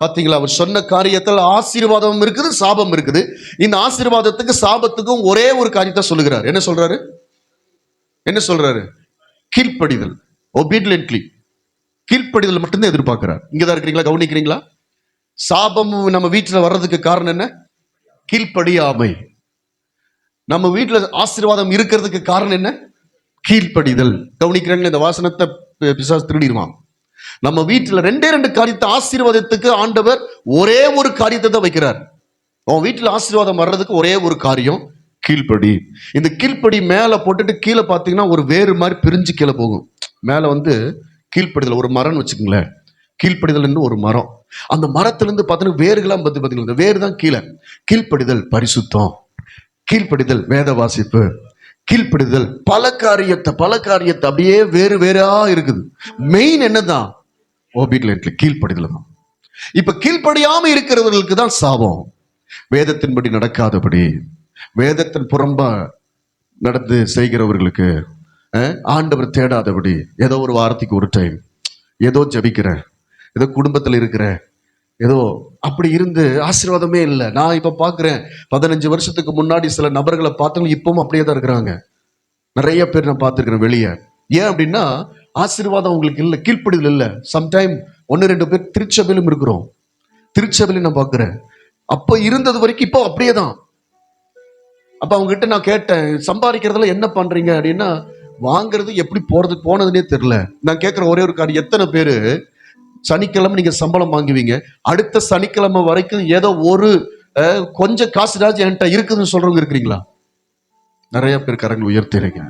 பார்த்தீங்களா அவர் சொன்ன காரியத்தில் ஆசீர்வாதம் இருக்குது சாபம் இருக்குது. இந்த ஆசீர்வாதத்துக்கு சாபத்துக்கும் ஒரே ஒரு காரியத்தை சொல்லுகிறார். என்ன சொல்றாரு? என்ன சொல்றாரு? கீழ்ப்படிதல். ஒபீடியன்ட்லி கீழ்ப்படிதல் மட்டும்தான் எதிர்பார்க்கிறார். இங்கதான் இருக்கிறீங்களா? கவனிக்கிறீங்களா? சாபம் நம்ம வீட்டில் வர்றதுக்கு காரணம் என்ன? கீழ்ப்படியாமை. நம்ம வீட்டில் ஆசீர்வாதம் இருக்கிறதுக்கு காரணம் என்ன? கீழ்ப்படிதல். கவனிக்கிறேன் இந்த வாசனத்தை பிசாஸ் திருடிடுவான் நம்ம வீட்டில் ரெண்டே ரெண்டு காரியத்தை ஆசீர்வாதத்துக்கு ஆண்டவர் ஒரே ஒரு காரியத்தை தான் வைக்கிறார். உன் வீட்டில் ஆசீர்வாதம் வர்றதுக்கு ஒரே ஒரு காரியம் கீழ்ப்படி. இந்த கீழ்ப்படி மேலே போட்டுட்டு கீழே பார்த்தீங்கன்னா ஒரு வேறு மாதிரி பிரிஞ்சு கீழே போகும். மேலே வந்து கீழ்ப்படிதல் ஒரு மரம்னு வச்சுக்கோங்களேன். கீழ்ப்படிதல்னு ஒரு மரம். அந்த மரத்துலேருந்து பார்த்தீங்கன்னா வேர்களாம் பார்த்து பார்த்தீங்களா இந்த வேறு தான் கீழே. கீழ்ப்படிதல் பரிசுத்தம். கீழ்ப்படிதல் வேத வாசிப்பு கீழ்ப்படுதல். பல காரியத்தை பல காரியத்தை அப்படியே வேறு வேறா இருக்குது. மெயின் என்னதான்? ஓபிடியன்ட்ல கீழ்ப்படுதல் தான். இப்ப கீழ்ப்படியாம இருக்கிறவர்களுக்கு தான் சாபம். வேதத்தின்படி நடக்காதபடி வேதத்தின் புறம்பா நடந்து செய்கிறவர்களுக்கு ஆண்டவர் தேடாதபடி ஏதோ ஒரு வாரத்துக்கு ஒரு டைம் ஏதோ ஜபிக்கிறேன் ஏதோ குடும்பத்தில் இருக்கிறேன் ஏதோ அப்படி இருந்து ஆசீர்வாதமே இல்லை. நான் இப்ப பார்க்குறேன் பதினஞ்சு வருஷத்துக்கு முன்னாடி சில நபர்களை பார்த்தவங்க இப்பவும் அப்படியே தான் இருக்கிறாங்க. நிறைய பேர் நான் பார்த்துருக்கிறேன் வெளியே. ஏன் அப்படின்னா ஆசீர்வாதம் உங்களுக்கு இல்லை கீழ்ப்படிதல் இல்லை. சம்டைம் ஒன்று ரெண்டு பேர் திருச்சபையிலும் இருக்கிறோம். திருச்சபையிலும் நான் பார்க்குறேன். அப்போ இருந்தது வரைக்கும் இப்போ அப்படியே தான் அப்போ அவங்ககிட்ட நான் கேட்டேன் சம்பாதிக்கிறதுல என்ன பண்ணுறீங்க அப்படின்னா வாங்குறது எப்படி போகிறது போனதுன்னே தெரில நான் கேட்குற ஒரே ஒரு காரணம் எத்தனை பேர் சனிக்கிழமை நீங்கள் சம்பளம் வாங்குவீங்க அடுத்த சனிக்கிழமை வரைக்கும் ஏதோ ஒரு கொஞ்சம் காசுடாச்சும் என்கிட்ட இருக்குதுன்னு சொல்கிறவங்க இருக்கிறீங்களா? நிறைய பேர் கரங்கள் உயர்த்திடுங்க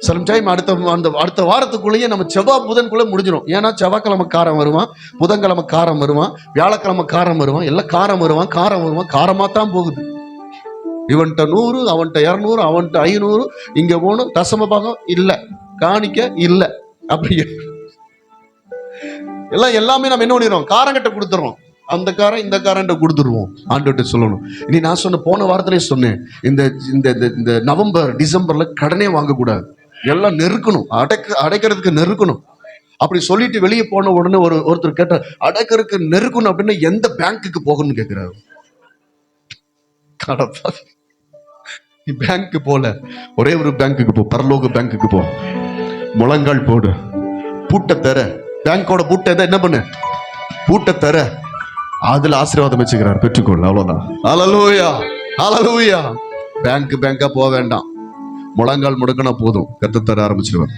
சில டைம் அடுத்த அந்த அடுத்த வாரத்துக்குள்ளேயே நம்ம செவ்வாய் புதன்குள்ளே முடிஞ்சிடும் ஏன்னா செவ்வாய்க்கிழமை காரம் வருவான் புதன்கிழமை காரம் வருவான் வியாழக்கிழமை காரம் வருவான் எல்லாம் காரம் வருவான் காரம் வருவான் காரமாக தான் போகுது. இவன்கிட்ட நூறு அவன்கிட்ட இரநூறு அவன்கிட்ட ஐநூறு இங்கே போகணும் தசம பாகம் இல்லை. காணிக்க இல்லை. அப்படி. எல்லாம் எல்லாமே நம்ம என்ன பண்ணிடுறோம்? காரங்கிட்ட கொடுத்துறோம் அந்த காரம் இந்த காரன்ட்ட கொடுத்துருவோம். ஆண்டுகிட்ட சொல்லணும். இனி நான் சொன்ன போன வாரத்திலே சொன்னேன். இந்த இந்த இந்த- இந்த நவம்பர் டிசம்பர்ல கடனே வாங்கக்கூடாது. எல்லாம் நெருக்கணும். அடைக்க அடைக்கிறதுக்கு நெருக்கணும். அப்படி சொல்லிட்டு வெளியே போன உடனே ஒரு ஒருத்தர் கேட்டார் அடைக்கிறதுக்கு நெருக்கணும் அப்படின்னா எந்த பேங்க்குக்கு போகணும்னு கேட்கிறாரு? கடப்பா நீ பேங்க்கு போல. ஒரே ஒரு பேங்க்குக்கு போ. பரலோக பேங்க்குக்கு போ. முழங்கால் போடு. பூட்டை தர. பேங்கோட பூட்டை என்ன பண்ணு? பூட்டை தர. அதுல ஆசீர்வாதம் வச்சுக்கிறார் பெற்றுக்கொள் அவ்வளவுதான். அலலூயா அலலூயா பேங்க் பேங்கா போக வேண்டாம். முழங்கால் முடக்கினா போதும். கத்து தர ஆரம்பிச்சிருவார்.